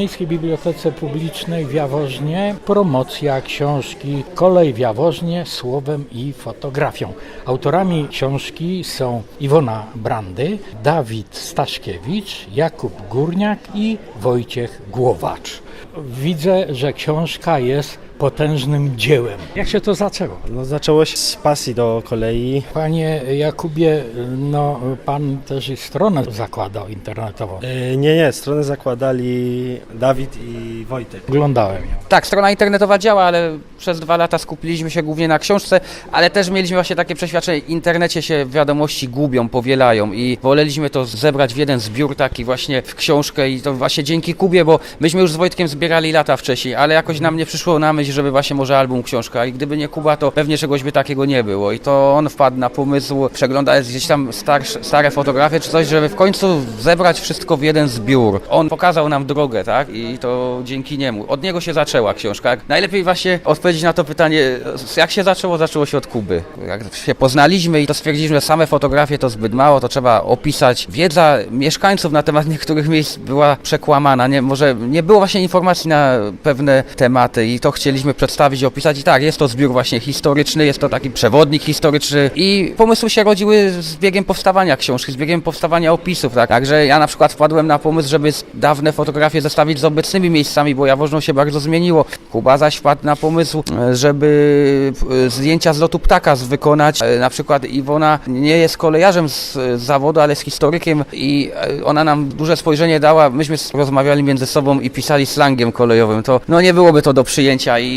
Miejskiej Bibliotece Publicznej w Jaworznie promocja książki Kolej w Jaworznie słowem i fotografią. Autorami książki są Iwona Brandy, Dawid Staszkiewicz, Jakub Górniak i Wojciech Głowacz. Widzę, że książka jest potężnym dziełem. Jak się to zaczęło? No, zaczęło się z pasji do kolei. Panie Jakubie, no pan też i stronę zakładał internetową. E, Nie, nie, stronę zakładali Dawid i Wojtek. Oglądałem ją. Tak, strona internetowa działa, ale przez dwa lata skupiliśmy się głównie na książce, ale też mieliśmy właśnie takie przeświadczenie, w internecie się wiadomości gubią, powielają i woleliśmy to zebrać w jeden zbiór taki właśnie w książkę i to właśnie dzięki Kubie, bo myśmy już z Wojtkiem zbierali lata wcześniej, ale jakoś nam nie przyszło na myśl, żeby właśnie może album książka i gdyby nie Kuba, to pewnie czegoś by takiego nie było i to on wpadł na pomysł, przeglądając gdzieś tam starsze, stare fotografie czy coś, żeby w końcu zebrać wszystko w jeden zbiór. On pokazał nam drogę, tak? I to dzięki niemu. Od niego się zaczęła książka. Najlepiej właśnie odpowiedzieć na to pytanie, jak się zaczęło? Zaczęło się od Kuby. Jak się poznaliśmy i to stwierdziliśmy, że same fotografie to zbyt mało, to trzeba opisać. Wiedza mieszkańców na temat niektórych miejsc była przekłamana. Nie, może nie było właśnie informacji na pewne tematy i to chcieliśmy przedstawić i opisać. I tak, jest to zbiór właśnie historyczny, jest to taki przewodnik historyczny i pomysły się rodziły z biegiem powstawania książki, z biegiem powstawania opisów, tak. Także ja na przykład wpadłem na pomysł, żeby dawne fotografie zestawić z obecnymi miejscami, bo Jaworzno się bardzo zmieniło. Kuba zaś wpadł na pomysł, e, żeby e, zdjęcia z lotu ptaka wykonać. E, Na przykład Iwona nie jest kolejarzem z, zawodu, ale jest historykiem i ona nam duże spojrzenie dała. Myśmy rozmawiali między sobą i pisali slangiem kolejowym. To no nie byłoby to do przyjęcia i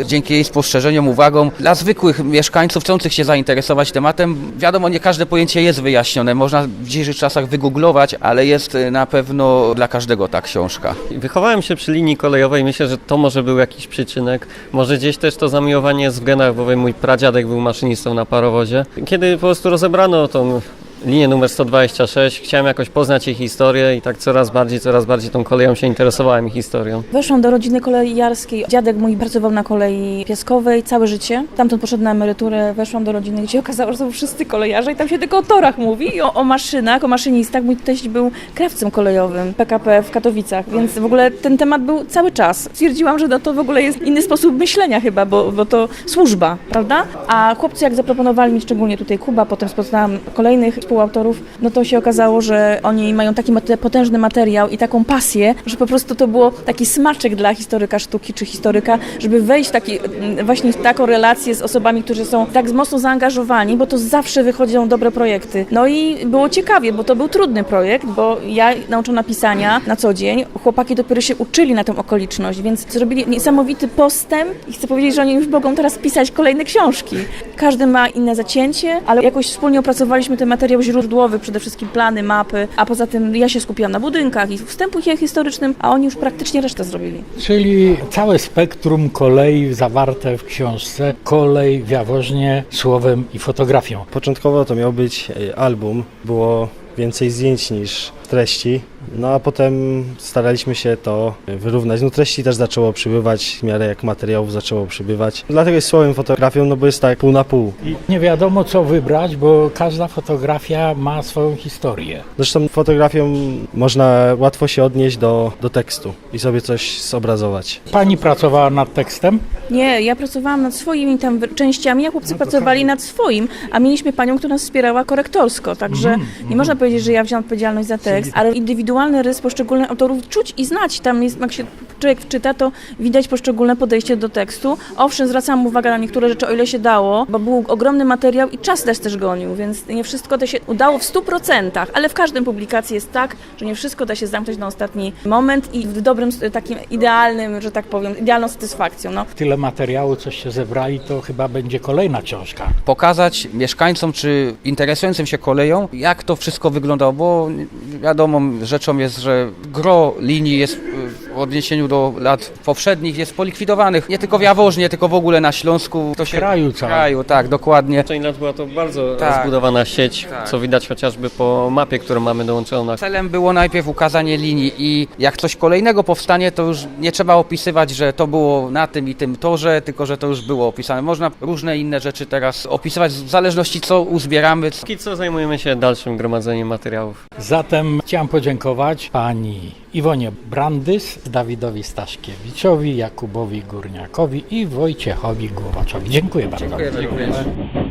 e, dzięki jej spostrzeżeniom, uwagom dla zwykłych mieszkańców chcących się zainteresować tematem, wiadomo, nie każde pojęcie jest wyjaśnione. Można w dzisiejszych czasach wygooglować, ale jest e, na pewno dla każdego ta książka. Wychowałem się przy linii kolejowej, myślę, że to może był jakiś przyczynek. Może gdzieś też to zamiłowanie jest w genach, bo mój pradziadek był maszynistą na parowozie. Kiedy po prostu rozebrano tą linię numer 126, chciałem jakoś poznać jej historię i tak coraz bardziej, coraz bardziej tą koleją się interesowałem i historią. Weszłam do rodziny kolejarskiej. Dziadek mój pracował na kolei piaskowej całe życie. Tamtąd poszedł na emeryturę, weszłam do rodziny, gdzie okazało, że są wszyscy kolejarze i tam się tylko o torach mówi o, o maszynach, o maszynistach. Mój teść był krawcem kolejowym PKP w Katowicach, więc w ogóle ten temat był cały czas. Stwierdziłam, że no to w ogóle jest inny sposób myślenia chyba, bo, bo to służba, prawda? A chłopcy jak zaproponowali mi, szczególnie tutaj Kuba, potem spotkałam kolejnych współautorów, no to się okazało, że oni mają taki potężny materiał i taką pasję, że po prostu to było taki smaczek dla historyka sztuki czy historyka, żeby wejść taki, mm, właśnie w taką relację z osobami, którzy są tak mocno zaangażowani, bo to zawsze wychodzą dobre projekty. No i było ciekawie, bo to był trudny projekt, bo ja nauczona pisania na co dzień, chłopaki dopiero się uczyli na tę okoliczność, więc zrobili niesamowity postęp i chcę powiedzieć, że oni już mogą teraz pisać kolejne książki. Każdy ma inne zacięcie, ale jakoś wspólnie opracowaliśmy ten materiał źródłowy, przede wszystkim plany, mapy, a poza tym ja się skupiłam na budynkach i wstępu historycznym, a oni już praktycznie resztę zrobili. Czyli całe spektrum kolei zawarte w książce Kolej w Jaworznie słowem i fotografią. Początkowo to miał być e, album, było więcej zdjęć niż treści, no a potem staraliśmy się to wyrównać. No treści też zaczęło przybywać, w miarę jak materiałów zaczęło przybywać. Dlatego jest słowem fotografią, no bo jest tak pół na pół. I nie wiadomo co wybrać, bo każda fotografia ma swoją historię. Zresztą fotografią można łatwo się odnieść do, do tekstu i sobie coś zobrazować. Pani pracowała nad tekstem? Nie, ja pracowałam nad swoimi tam częściami, a chłopcy pracowali nad swoim, a mieliśmy panią, która nas wspierała korektorsko, także nie można powiedzieć, że ja wziąłam odpowiedzialność za tekst, ale indywidualny rys poszczególnych autorów czuć i znać. Tam jest, jak się człowiek wczyta, to widać poszczególne podejście do tekstu. Owszem, zwracam uwagę na niektóre rzeczy, o ile się dało, bo był ogromny materiał i czas też też gonił, więc nie wszystko to się udało w 100%, ale w każdym publikacji jest tak, że nie wszystko da się zamknąć na ostatni moment i w dobrym, takim idealnym, że tak powiem, idealną satysfakcją. No. Tyle materiału, coś się zebrali, to chyba będzie kolejna książka. pokazać mieszkańcom czy interesującym się koleją, jak to wszystko wyglądało, bo wiadomo rzeczą jest, że gro linii jest y, w odniesieniu do lat poprzednich jest polikwidowanych. Nie tylko w Jaworznie, tylko w ogóle na Śląsku. To się kraju w całym. kraju, tak, dokładnie. Część lat była to bardzo Tak. rozbudowana sieć, Tak. co widać chociażby po mapie, którą mamy dołączoną Celem było najpierw ukazanie linii i jak coś kolejnego powstanie, to już nie trzeba opisywać, że to było na tym i tym torze, tylko że to już było opisane. Można różne inne rzeczy teraz opisywać w zależności co uzbieramy. Póki co zajmujemy się dalszym gromadzeniem materiałów. Zatem chciałem podziękować pani Iwonie Brandys, Dawidowi Staszkiewiczowi, Jakubowi Górniakowi i Wojciechowi Głowaczowi. Dziękuję bardzo. Dziękuję. Dziękuję.